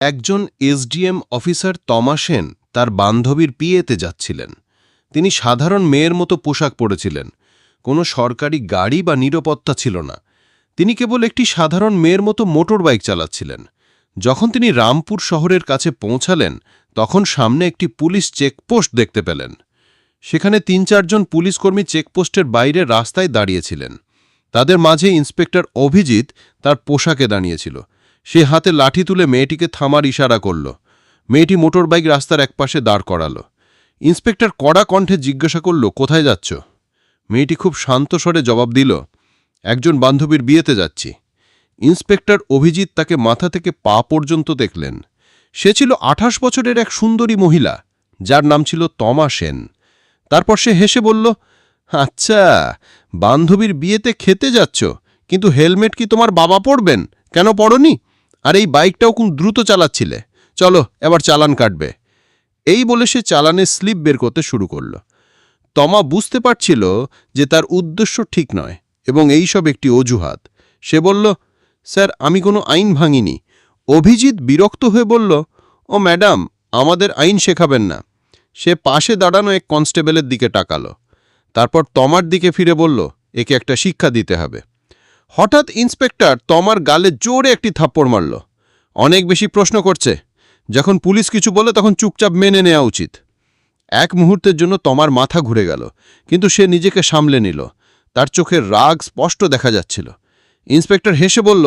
একজন SDM officer তমা সেন তার বান্ধবীর বিয়েতে যাচ্ছিলেন। তিনি সাধারণ মেয়ের মতো পোশাক পরেছিলেন। কোনো সরকারি গাড়ি বা নিরাপত্তা ছিল না। তিনি কেবল একটি সাধারণ মেয়ের মতো মোটর বাইক চালাচ্ছিলেন। যখন তিনি রামপুর শহরের কাছে পৌঁছালেন, তখন সামনে একটি পুলিশ চেকপোস্ট দেখতে পেলেন। সেখানে তিন চারজন পুলিশকর্মী চেকপোস্টের বাইরে রাস্তায় দাঁড়িয়েছিলেন। তাদের মাঝে ইন্সপেক্টর অভিজিৎ তার পোশাকে দাঁড়িয়েছিল। সে হাতে লাঠি তুলে মেয়েটিকে থামার ইশারা করল। মেয়েটি মোটরবাইক রাস্তার একপাশে দাঁড় করাল। ইন্সপেক্টর কড়া কণ্ঠে জিজ্ঞাসা করল, কোথায় যাচ্ছ? মেয়েটি খুব শান্ত স্বরে জবাব দিল, একজন বান্ধবীর বিয়েতে যাচ্ছি। ইন্সপেক্টর অভিজিৎ তাকে মাথা থেকে পা পর্যন্ত দেখলেন। সে ছিল আঠাশ বছরের এক সুন্দরী মহিলা, যার নাম ছিল তমা সেন। তারপর সে হেসে বলল আচ্ছা বান্ধবীর বিয়েতে খেতে যাচ্ছ, কিন্তু হেলমেট কি তোমার বাবা পড়বেন কেন পড়নি আর এই বাইকটাও কোন দ্রুত চালাচ্ছিলে। চলো, এবার চালান কাটবে। এই বলে সে চালানের স্লিপ বের করতে শুরু করল। তমা বুঝতে পারছিল যে তার উদ্দেশ্য ঠিক নয় এবং এই সব একটি অজুহাত। সে বলল, স্যার, আমি কোনো আইন ভাঙিনি। অভিজিৎ বিরক্ত হয়ে বলল, ও ম্যাডাম, আমাদের আইন শেখাবেন না। সে পাশে দাঁড়ানো এক কনস্টেবলের দিকে টাকালো তারপর তমার দিকে ফিরে বলল, একে একটা শিক্ষা দিতে হবে। হঠাৎ ইন্সপেক্টর তমার গালে জোরে একটি থাপ্পড় মারল। অনেক বেশি প্রশ্ন করছে। যখন পুলিশ কিছু বলে তখন চুপচাপ মেনে নেওয়া উচিত। এক মুহূর্তের জন্য তমার মাথা ঘুরে গেল, কিন্তু সে নিজেকে সামলে নিল। তার চোখের রাগ স্পষ্ট দেখা যাচ্ছিল। ইন্সপেক্টর হেসে বলল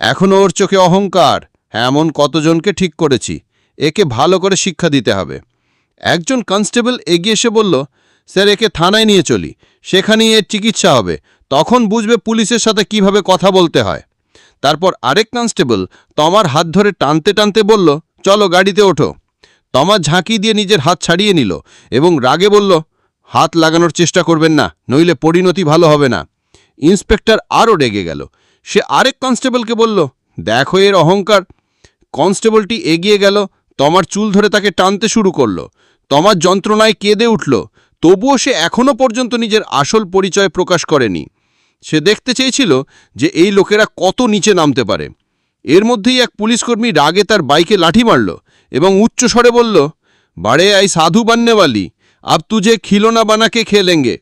এখনও ওর চোখে অহংকার। হ্যাঁ এমন কতজনকে ঠিক করেছি। একে ভালো করে শিক্ষা দিতে হবে। একজন কনস্টেবল এগিয়ে এসে বলল, স্যার, একে থানায় নিয়ে চলি। সেখানেই এর চিকিৎসা হবে। তখন বুঝবে পুলিশের সাথে কীভাবে কথা বলতে হয়। তারপর আরেক কনস্টেবল তমার হাত ধরে টানতে টানতে বলল, চলো গাড়িতে ওঠো। তমা ঝাঁকি দিয়ে নিজের হাত ছাড়িয়ে নিল এবং রাগে বলল, হাত লাগানোর চেষ্টা করবেন না, নইলে পরিণতি ভালো হবে না। ইন্সপেক্টর আরও রেগে গেল। সে আরেক কনস্টেবলকে বলল, দেখো এর অহংকার। কনস্টেবলটি এগিয়ে গেল, তমার চুল ধরে তাকে টানতে শুরু করল। তমার যন্ত্রণায় কেঁদে উঠল, তবুও সে এখনও পর্যন্ত নিজের আসল পরিচয় প্রকাশ করেনি। সে দেখতে চেয়েছিল যে এই লোকেরা কত নিচে নামতে পারে। এর মধ্যেই এক পুলিশকর্মী রাগে তার বাইকে লাঠি মারল এবং উচ্চ স্বরে বলল, বাড়ে আই সাধু বান্নেওয়ালি, আব তুঝে খিলোনা বানাকে খেলেঙ্গে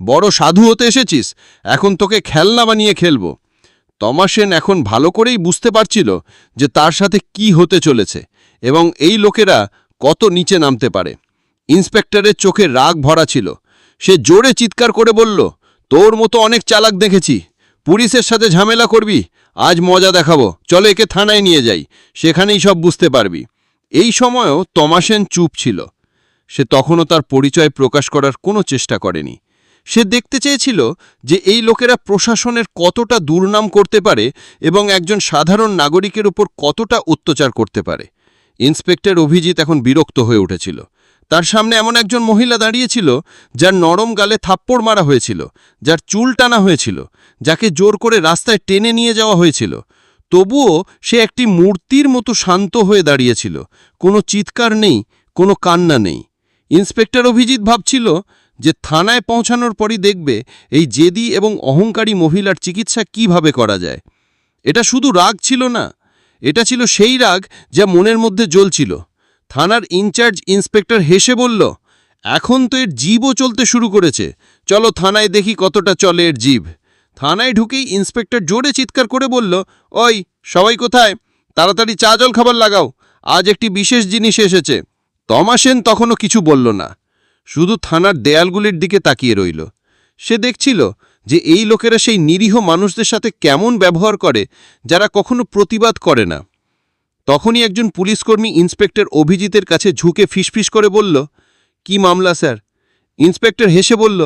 বড় সাধু হতে এসেছিস, এখন তোকে খেলনা বানিয়ে খেলব। তমাসেন এখন ভালো করেই বুঝতে পারছিল যে তার সাথে কি হতে চলেছে এবং এই লোকেরা কত নিচে নামতে পারে। ইন্সপেক্টরের চোখে রাগ ভরা ছিল। সে জোরে চিৎকার করে বলল তোর মতো অনেক চালাক দেখেছি। পুলিশের সাথে ঝামেলা করবি, আজ মজা দেখাবো। চলো একে থানায় নিয়ে যাই, সেখানেই সব বুঝতে পারবি। এই সময়ও তমাসেন চুপ ছিল। সে তখনও তার পরিচয় প্রকাশ করার কোনো চেষ্টা করেনি। সে দেখতে চেয়েছিল যে এই লোকেরা প্রশাসনের কতটা দুর্নাম করতে পারে এবং একজন সাধারণ নাগরিকের উপর কতটা অত্যাচার করতে পারে। ইন্সপেক্টর অভিজিৎ এখন বিরক্ত হয়ে উঠেছিল। তার সামনে এমন একজন মহিলা দাঁড়িয়েছিল যার নরম গালে থাপ্পড় মারা হয়েছিল, যার চুল টানা হয়েছিল, যাকে জোর করে রাস্তায় টেনে নিয়ে যাওয়া হয়েছিল। তবুও সে একটি মূর্তির মতো শান্ত হয়ে দাঁড়িয়েছিল। কোনো চিৎকার নেই, কোনো কান্না নেই। ইন্সপেক্টর অভিজিৎ ভাবছিল যে থানায় পৌঁছানোর পরই দেখবে এই জেদি এবং অহংকারী মহিলার চিকিৎসা কীভাবে করা যায়। এটা শুধু রাগ ছিল না, এটা ছিল সেই রাগ যা মনের মধ্যে জ্বলছিল। থানার ইনচার্জ ইন্সপেক্টর হেসে বলল, এখন তো এর জীবও চলতে শুরু করেছে। চলো থানায় দেখি কতটা চলে এর জীব। থানায় ঢুকেই ইন্সপেক্টর জোরে চিৎকার করে বলল, ওই, সবাই কোথায়? তাড়াতাড়ি চা জল খাবার লাগাও। আজ একটি বিশেষ জিনিস এসেছে। তমাসেন তখনও কিছু বলল না। শুধু থানার দেয়ালগুলির দিকে তাকিয়ে রইল। সে দেখছিল যে এই লোকেরা সেই নিরীহ মানুষদের সাথে কেমন ব্যবহার করে, যারা কখনো প্রতিবাদ করে না। তখনই একজন পুলিশকর্মী ইন্সপেক্টর অভিজিতের কাছে ঝুঁকে ফিসফিস করে বলল, কি মামলা, স্যার? ইন্সপেক্টর হেসে বলল,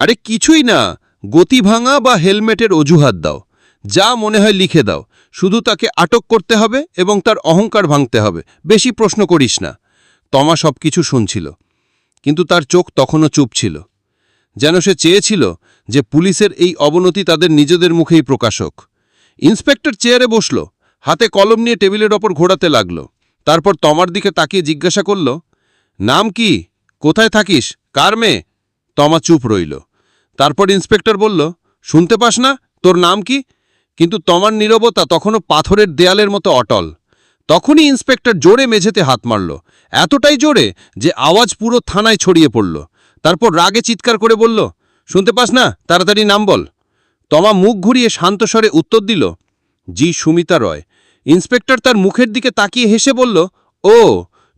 আরে কিছুই না, গতি ভাঙা বা হেলমেটের অজুহাত দাও। যা মনে হয় লিখে দাও। শুধু তাকে আটক করতে হবে এবং তার অহংকার ভাঙতে হবে। বেশি প্রশ্ন করিস না। তমা সব কিছু শুনছিল, কিন্তু তার চোখ তখনও চুপ ছিল। যেন সে চেয়েছিল যে পুলিশের এই অবনতি তাদের নিজেদের মুখেই প্রকাশক। ইন্সপেক্টর চেয়ারে বসল হাতে কলম নিয়ে টেবিলের ওপর ঘোরাতে লাগল। তারপর তমার দিকে তাকিয়ে জিজ্ঞাসা করল, নাম কি? কোথায় থাকিস? কার মেয়ে? তমা চুপ রইল। তারপর ইন্সপেক্টর বলল, শুনতে পাস না? তোর নাম কি? কিন্তু তমার নীরবতা তখনও পাথরের দেয়ালের মতো অটল। তখনই ইন্সপেক্টর জোরে মেঝেতে হাত মারল। এতটাই জোরে যে আওয়াজ পুরো থানায় ছড়িয়ে পড়ল। তারপর রাগে চিৎকার করে বলল, শুনতে পাস না? তাড়াতাড়ি নাম বল। তমা মুখ ঘুরিয়ে শান্ত স্বরে উত্তর দিল, জি সুমিতা রয়। ইন্সপেক্টর তার মুখের দিকে তাকিয়ে হেসে বলল, ও,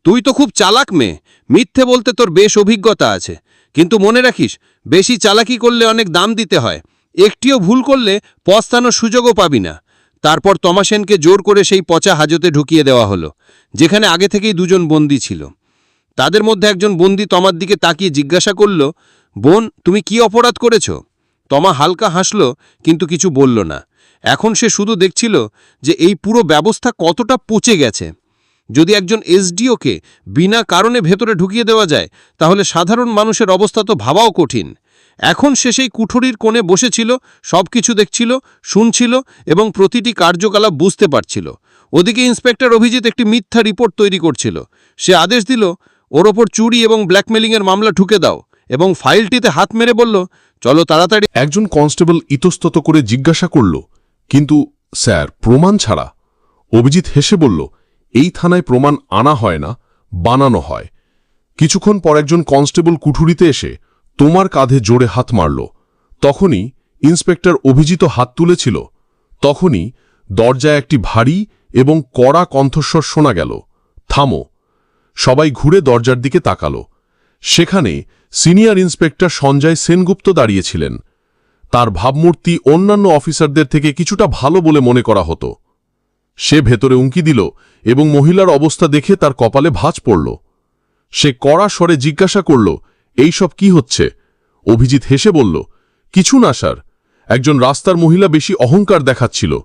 তুই তো খুব চালাক মেয়ে। মিথ্যে বলতে তোর বেশ অভিজ্ঞতা আছে। কিন্তু মনে রাখিস, বেশি চালাকি করলে অনেক দাম দিতে হয়। একটিও ভুল করলে পস্তানোর সুযোগও পাবি না। তারপর তমাসেনকে জোর করে সেই পচা হাজতে ঢুকিয়ে দেওয়া হলো, যেখানে আগে থেকেই দুজন বন্দী ছিল। তাদের মধ্যে একজন বন্দী তমার দিকে তাকিয়ে জিজ্ঞাসা করল, বোন, তুমি কি অপরাধ করেছ? তমা হালকা হাসল, কিন্তু কিছু বলল না। এখন সে শুধু দেখছিল যে এই পুরো ব্যবস্থা কতটা পচে গেছে। যদি একজন এসডিওকে বিনা কারণে ভেতরে ঢুকিয়ে দেওয়া যায়, তাহলে সাধারণ মানুষের অবস্থা তো ভাবাও কঠিন। এখন সে সেই কুঠুরির কোণে বসেছিল সব কিছু দেখছিল, শুনছিল এবং প্রতিটি কার্যকলাপ বুঝতে পারছিল। ওদিকে ইন্সপেক্টর অভিজিৎ একটি মিথ্যা রিপোর্ট তৈরি করছিল। সে আদেশ দিল, ওর ওপর চুরি এবং ব্ল্যাকমেলিংয়ের মামলা ঠুকে দাও এবং ফাইলটিতে হাত মেরে বলল, চলো তাড়াতাড়ি একজন কনস্টেবল ইতস্তত করে জিজ্ঞাসা করল কিন্তু স্যার, প্রমাণ ছাড়া। অভিজিৎ হেসে বলল, এই থানায় প্রমাণ আনা হয় না, বানানো হয়। কিছুক্ষণ পর একজন কনস্টেবল কুঠুরিতে এসে তোমার কাঁধে জোরে হাত মারল। তখনই ইন্সপেক্টর অভিজিত হাত তুলেছিল। তখনই দরজায় একটি ভারী এবং কড়া কণ্ঠস্বর শোনা গেল, থামো। সবাই ঘুরে দরজার দিকে তাকালো। সেখানে সিনিয়র ইন্সপেক্টর সঞ্জয় সেনগুপ্ত দাঁড়িয়েছিলেন তার ভাবমূর্তি অন্যান্য অফিসারদের থেকে কিছুটা ভালো বলে মনে করা হতো। সে ভেতরে উঁকি দিল এবং মহিলার অবস্থা দেখে তার কপালে ভাঁজ পড়ল। সে কড়া স্বরে জিজ্ঞাসা করল, এইসব কি হচ্ছে? অভিজিৎ হেসে বলল, কিছু না, স্যার। একজন রাস্তার মহিলা বেশি অহংকার দেখাচ্ছিল।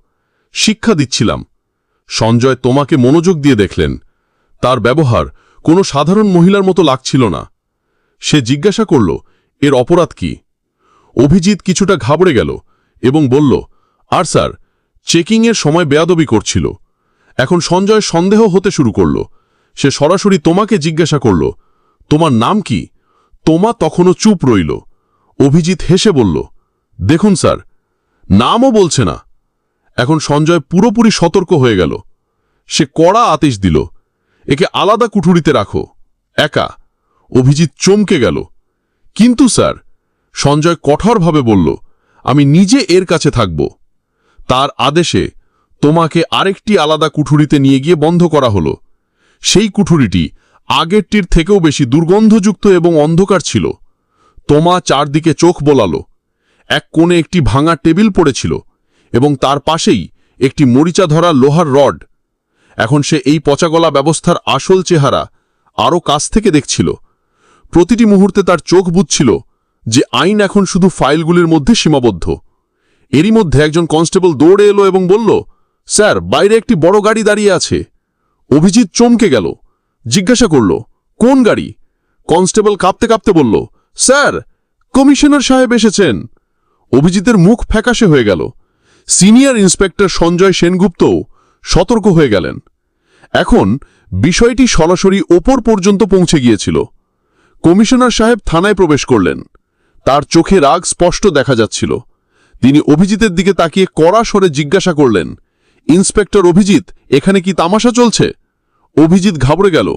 শিক্ষা দিচ্ছিলাম। সঞ্জয় তোমাকে মনোযোগ দিয়ে দেখলেন। তার ব্যবহার কোনো সাধারণ মহিলার মতো লাগছিল না। সে জিজ্ঞাসা করল, এর অপরাধ কি? অভিজিৎ কিছুটা ঘাবড়ে গেল এবং বলল, আর স্যার, চেকিংয়ের সময় বেয়াদবি করছিল। এখন সঞ্জয় সন্দেহ হতে শুরু করল। সে সরাসরি তোমাকে জিজ্ঞাসা করল, তোমার নাম কি? তোমা তখনও চুপ রইল। অভিজিৎ হেসে বলল, দেখুন স্যার, নামও বলছে না। এখন সঞ্জয় পুরোপুরি সতর্ক হয়ে গেল। সে কড়া আদেশ দিল, একে আলাদা কুঠুরিতে রাখো। একা। অভিজিৎ চমকে গেল, কিন্তু স্যার সঞ্জয় কঠোরভাবে বলল, আমি নিজে এর কাছে থাকব। তার আদেশে তোমাকে আরেকটি আলাদা কুঠুরিতে নিয়ে গিয়ে বন্ধ করা হলো। সেই কুঠুরিটি আগেরটির থেকেও বেশি দুর্গন্ধযুক্ত এবং অন্ধকার ছিল। তোমা চারদিকে চোখ বোলালো। এক কোণে একটি ভাঙা টেবিল পড়েছিল এবং তার পাশেই একটি মরিচা ধরা লোহার রড। এখন সে এই পচাগলা ব্যবস্থার আসল চেহারা আরও কাছ থেকে দেখছিল। প্রতিটি মুহূর্তে তার চোখ বুঝছিল যে আইন এখন শুধু ফাইলগুলির মধ্যে সীমাবদ্ধ। এরই মধ্যে একজন কনস্টেবল দৌড়ে এলো এবং বলল, স্যার, বাইরে একটি বড় গাড়ি দাঁড়িয়ে আছে। অভিজিৎ চমকে গেল, জিজ্ঞাসা করল, কোন গাড়ি? কনস্টেবল কাঁপতে কাঁপতে বলল, স্যার, কমিশনার সাহেব এসেছেন। অভিজিতের মুখ ফ্যাকাশে হয়ে গেল। সিনিয়র ইন্সপেক্টর সঞ্জয় সেনগুপ্তও সতর্ক হয়ে গেলেন। এখন বিষয়টি সরাসরি ওপর পর্যন্ত পৌঁছে গিয়েছিল। কমিশনার সাহেব থানায় প্রবেশ করলেন। তার চোখে রাগ স্পষ্ট দেখা যাচ্ছিল। তিনি অভিজিতের দিকে তাকিয়ে কড়া স্বরে জিজ্ঞাসা করলেন, ইন্সপেক্টর অভিজিৎ, এখানে কি তামাশা চলছে? অভিজিৎ ঘাবড়ে গেল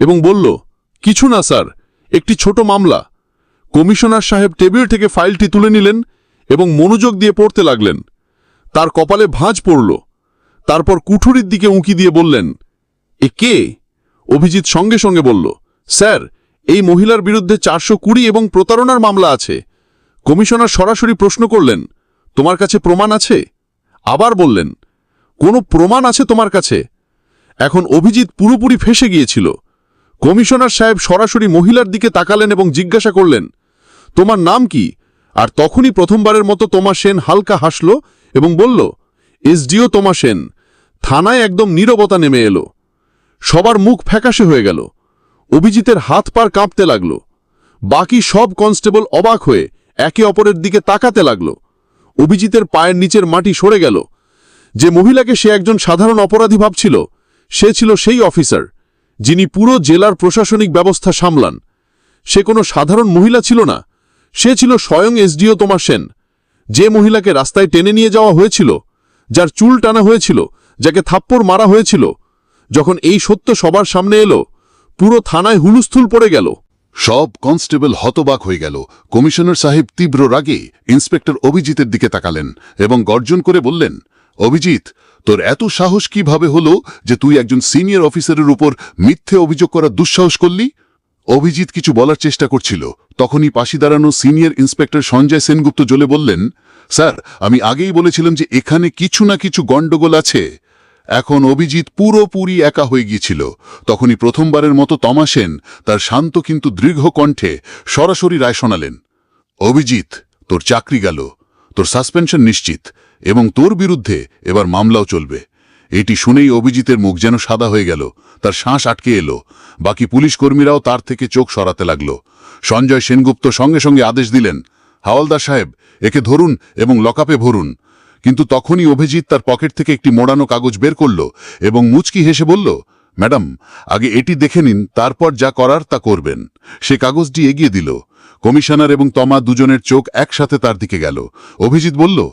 এবং বলল, কিছু না, স্যার, একটি ছোট মামলা। কমিশনার সাহেব টেবিল থেকে ফাইলটি তুলে নিলেন এবং মনোযোগ দিয়ে পড়তে লাগলেন। তার কপালে ভাঁজ পড়ল। তারপর কুঠুরির দিকে উঁকি দিয়ে বললেন, এ কে? অভিজিৎ সঙ্গে সঙ্গে বলল, স্যার এই মহিলার বিরুদ্ধে চারশো কুড়ি এবং প্রতারণার মামলা আছে। কমিশনার সরাসরি প্রশ্ন করলেন, তোমার কাছে প্রমাণ আছে? আবার বললেন, কোনো প্রমাণ আছে তোমার কাছে? এখন অভিজিৎ পুরোপুরি ফেসে গিয়েছিল। কমিশনার সাহেব সরাসরি মহিলার দিকে তাকালেন এবং জিজ্ঞাসা করলেন, তোমার নাম কি? আর তখনই প্রথমবারের মতো তোমা সেন হালকা হাসল এবং বলল, এসডিও তোমা সেন। থানায় একদম নীরবতা নেমে এলো। সবার মুখ ফ্যাকাশে হয়ে গেল। অভিজিতের হাত পার কাঁপতে লাগল। বাকি সব কনস্টেবল অবাক হয়ে একে অপরের দিকে তাকাতে লাগল। অভিজিতের পায়ের নিচের মাটি সরে গেল। যে মহিলাকে সে একজন সাধারণ অপরাধী ভাবছিল, সে ছিল সেই অফিসার, যিনি পুরো জেলার প্রশাসনিক ব্যবস্থা সামলান। সে কোনো সাধারণ মহিলা ছিল না, সে ছিল স্বয়ং এসডিও তোমার সেন। যে মহিলাকে রাস্তায় টেনে নিয়ে যাওয়া হয়েছিল, যার চুল টানা হয়েছিল, যাকে থাপ্পড় মারা হয়েছিল, যখন এই সত্য সবার সামনে এলো পুরো থানায় হুলুস্থুল পড়ে গেল। সব কনস্টেবল হতবাক হয়ে গেল। কমিশনার সাহেব তীব্র রাগে ইন্সপেক্টর অভিজিতের দিকে তাকালেন এবং গর্জন করে বললেন, অভিজিৎ, তোর এত সাহস কীভাবে হলো যে তুই একজন সিনিয়র অফিসারের উপর মিথ্যে অভিযোগ করার দুঃসাহস করলি? অভিজিৎ কিছু বলার চেষ্টা করছিল। তখনই পাশে দাঁড়ানো সিনিয়র ইন্সপেক্টর সঞ্জয় সেনগুপ্ত জ্বলে বললেন, স্যার, আমি আগেই বলেছিলাম যে এখানে কিছু না কিছু গণ্ডগোল আছে। এখন অভিজিৎ পুরোপুরি একা হয়ে গিয়েছিল। তখনই প্রথমবারের মতো তমাসেন তার শান্ত কিন্তু দীর্ঘ কণ্ঠে সরাসরি রায় শোনালেন। অভিজিৎ, তোর চাকরি গেল। তোর সাসপেনশন নিশ্চিত এবং তোর বিরুদ্ধে এবার মামলাও চলবে। এটি শুনেই অভিজিতের মুখ যেন সাদা হয়ে গেল। তার শ্বাস আটকে এলো। বাকি পুলিশ কর্মীরাও তার থেকে চোখ সরাতে লাগল। সঞ্জয় সেনগুপ্ত সঙ্গে সঙ্গে আদেশ দিলেন, হাওলদার সাহেব, একে ধরুন এবং লকআপে ভরুন। কিন্তু তখনই অভিজিৎ তার পকেট থেকে একটি মোড়ানো কাগজ বের করল এবং মুচকি হেসে বলল, ম্যাডাম, আগে এটি দেখে নিন, তারপর যা করার তা করবেন। সে কাগজটি এগিয়ে দিল। কমিশনার এবং তমা দুজনের চোখ একসাথে তার দিকে গেল। অভিজিৎ বলল,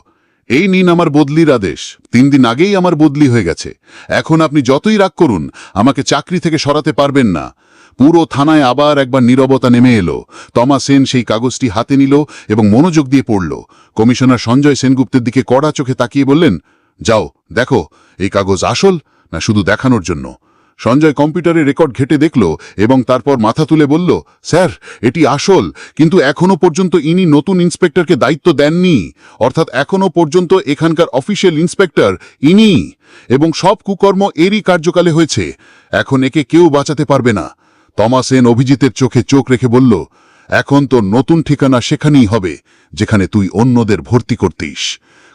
এই নিন আমার বদলির আদেশ। তিন দিন আগেই আমার বদলি হয়ে গেছে। এখন আপনি যতই রাগ করুন, আমাকে চাকরি থেকে সরাতে পারবেন না। পুরো থানায় আবার একবার নীরবতা নেমে এলো। তমা সেন সেই কাগজটি হাতে নিল এবং মনোযোগ দিয়ে পড়ল। কমিশনার সঞ্জয় সেনগুপ্তের দিকে কড়া চোখে তাকিয়ে বললেন, যাও, দেখো, এই কাগজ আসল না শুধু দেখানোর জন্য? সঞ্জয় কম্পিউটারে রেকর্ড ঘেটে দেখল এবং তারপর মাথা তুলে বলল, স্যার, এটি আসল, কিন্তু এখনও পর্যন্ত ইনি নতুন ইন্সপেক্টরকে দায়িত্ব দেননি। অর্থাৎ এখনও পর্যন্ত এখানকার অফিসিয়াল ইন্সপেক্টর ইনি এবং সব কুকর্ম এরই কার্যকালে হয়েছে। এখন একে কেউ বাঁচাতে পারবে না। তমাসেন অভিজিতের চোখে চোখ রেখে বলল, এখন তো নতুন ঠিকানা সেখানেই হবে, যেখানে তুই অন্যদের ভর্তি করতিস।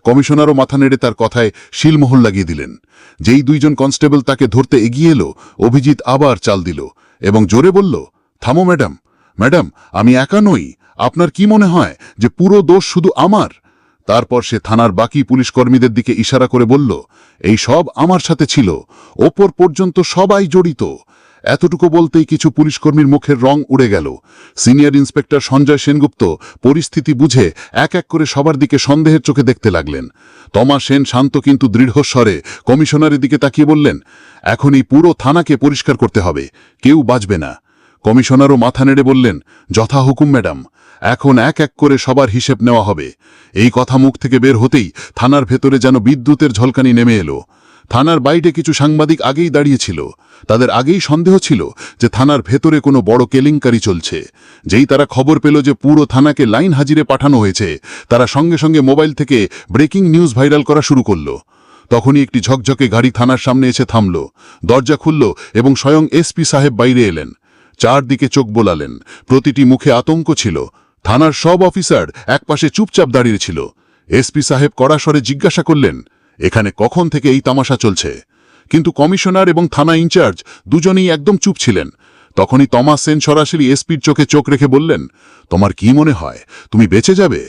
কমিশনারও মাথা নেড়ে তার কথায় শিলমোহর লাগিয়ে দিলেন। যেই দুইজন কনস্টেবল তাকে ধরতে এগিয়ে এলো, অভিজিৎ আবার চাল দিল এবং জোরে বলল, থামো, ম্যাডাম। ম্যাডাম, আমি একা নই। আপনার কি মনে হয় যে পুরো দোষ শুধু আমার? তারপর সে থানার বাকি পুলিশ কর্মীদের দিকে ইশারা করে বলল, এই সব আমার সাথে ছিল। ওপর পর্যন্ত সবাই জড়িত। এতটুকু বলতেই কিছু পুলিশকর্মীর মুখের রং উড়ে গেল। সিনিয়র ইন্সপেক্টর সঞ্জয় সেনগুপ্ত পরিস্থিতি বুঝে এক এক করে সবার দিকে সন্দেহের চোখে দেখতে লাগলেন। তমা সেন শান্ত কিন্তু দৃঢ়স্বরে কমিশনারের দিকে তাকিয়ে বললেন, এখন এই পুরো থানাকে পরিষ্কার করতে হবে। কেউ বাঁচবে না। কমিশনারও মাথা নেড়ে বললেন, যথা হুকুম, ম্যাডাম। এখন এক এক করে সবার হিসেব নেওয়া হবে। এই কথা মুখ থেকে বের হতেই থানার ভেতরে যেন বিদ্যুতের ঝলকানি নেমে এলো। থানার বাইরে কিছু সাংবাদিক আগেই দাঁড়িয়েছিল। তাদের আগেই সন্দেহ ছিল যে থানার ভেতরে কোনো বড় কেলেঙ্কারি চলছে। যেই তারা খবর পেল যে পুরো থানাকে লাইন হাজিরে পাঠানো হয়েছে, তারা সঙ্গে সঙ্গে মোবাইল থেকে ব্রেকিং নিউজ ভাইরাল করা শুরু করল। তখনই একটি ঝকঝকে গাড়ি থানার সামনে এসে থামল। দরজা খুলল এবং স্বয়ং এসপি সাহেব বাইরে এলেন। চারদিকে চোখ বোলালেন। প্রতিটি মুখে আতঙ্ক ছিল। থানার সব অফিসার একপাশে চুপচাপ দাঁড়িয়ে ছিল। এসপি সাহেব কড়াস্বরে জিজ্ঞাসা করলেন এখানে কখন থেকে এই তামাশা চলছে? কিন্তু কমিশনার এবং থানা ইনচার্জ দুজনেই একদম চুপ ছিলেন। তখনই তমাস সেন সরাসরি এসপির চোখে চোখ রেখে বললেন, তোমার কি মনে হয়, তুমি বেঁচে যাবে?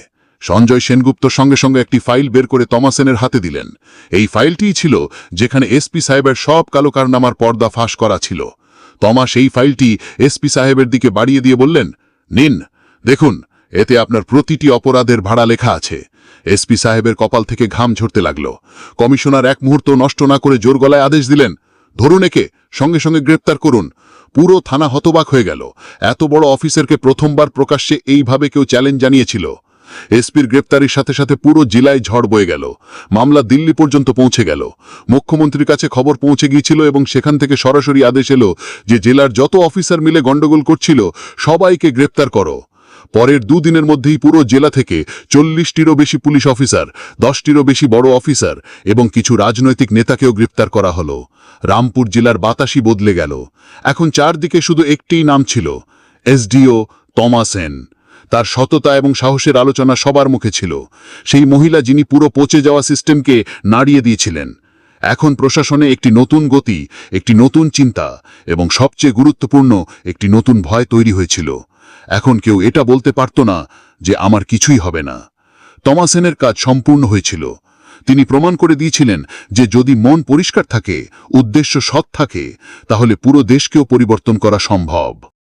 সঞ্জয় সেনগুপ্ত সঙ্গে সঙ্গে একটি ফাইল বের করে তমাসেনের হাতে দিলেন। এই ফাইলটিই ছিল যেখানে এসপি সাহেবের সব কালো কারনামার পর্দা ফাঁস করা ছিল। তমা সেই ফাইলটি এসপি সাহেবের দিকে বাড়িয়ে দিয়ে বললেন, নিন, দেখুন, এতে আপনার প্রতিটি অপরাধের ভাড়া লেখা আছে। এসপি সাহেবের কপাল থেকে ঘাম ঝরতে লাগল। কমিশনার এক মুহূর্ত নষ্ট না করে জোর গলায় আদেশ দিলেন, ধরুন একে, সঙ্গে সঙ্গে গ্রেপ্তার করুন। পুরো থানা হতবাক হয়ে গেল। এত বড় অফিসারকে প্রথমবার প্রকাশ্যে এইভাবে কেউ চ্যালেঞ্জ জানিয়েছিল। এসপির গ্রেপ্তারির সাথে সাথে পুরো জেলায় ঝড় বয়ে গেল। মামলা দিল্লি পর্যন্ত পৌঁছে গেল। মুখ্যমন্ত্রীর কাছে খবর পৌঁছে গিয়েছিল এবং সেখান থেকে সরাসরি আদেশ এলো যে জেলার যত অফিসার মিলে গণ্ডগোল করছিল, সবাইকে গ্রেপ্তার করো। পরের দুদিনের মধ্যেই পুরো জেলা থেকে চল্লিশটিরও বেশি পুলিশ অফিসার, দশটিরও বেশি বড় অফিসার এবং কিছু রাজনৈতিক নেতাকেও গ্রেপ্তার করা হলো। রামপুর জেলার বাতাসই বদলে গেল। এখন চারদিকে শুধু একটিই নাম ছিল, এসডিও তমাসেন তার সততা এবং সাহসের আলোচনা সবার মুখে ছিল। সেই মহিলা যিনি পুরো পচে যাওয়া সিস্টেমকে নাড়িয়ে দিয়েছিলেন। এখন প্রশাসনে একটি নতুন গতি, একটি নতুন চিন্তা এবং সবচেয়ে গুরুত্বপূর্ণ একটি নতুন ভয় তৈরি হয়েছিল। এখন কেউ এটা বলতে পারত না যে আমার কিছুই হবে না। তমাসেনের কাজ সম্পূর্ণ হয়েছিল। তিনি প্রমাণ করে দিয়েছিলেন যে যদি মন পরিষ্কার থাকে, উদ্দেশ্য সৎ থাকে, তাহলে পুরো দেশকেও পরিবর্তন করা সম্ভব।